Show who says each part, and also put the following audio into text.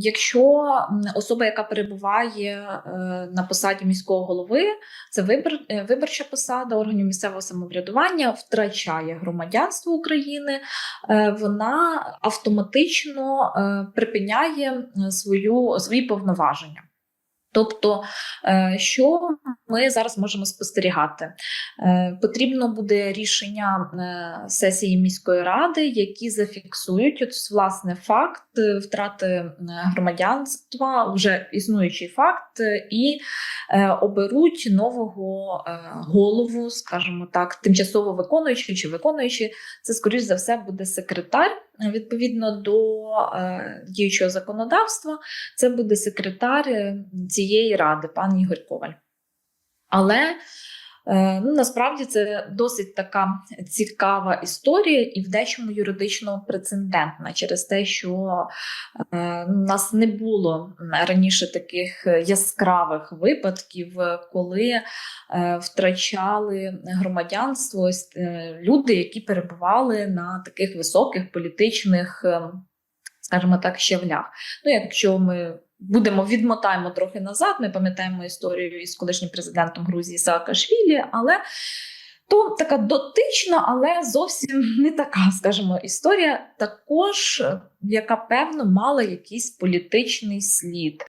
Speaker 1: якщо особа, яка перебуває е, на посаді міського голови, це вибор, е, виборча посада органів місцевого самоврядування, втрачає громадянство України, е, вона автоматично припиняє свою, свої повноваження. Тобто, е, що ми зараз можемо спостерігати? Е, Потрібно буде рішення е, сесії міської ради, які зафіксують от, власне факт втрати громадянства, вже існуючий факт, і оберуть нового голову, скажімо так, тимчасово виконуючий чи виконуючий. Це, скоріш за все, буде секретар відповідно до е, діючого законодавства. Це буде секретар е, цієї ради, пан Ігор Коваль. Але ну, насправді це досить така цікава історія і в дечому юридично прецедентна через те, що е, нас не було раніше таких яскравих випадків, коли е, втрачали громадянство е, люди, які перебували на таких високих політичних, е, скажімо так, щавлях. Ну, якщо ми будемо відмотаємо трохи назад, ми пам'ятаємо історію із колишнім президентом Грузії Саакашвілі, але то така дотична, але зовсім не така, скажімо, історія, також, е, яка певно мала якийсь політичний слід.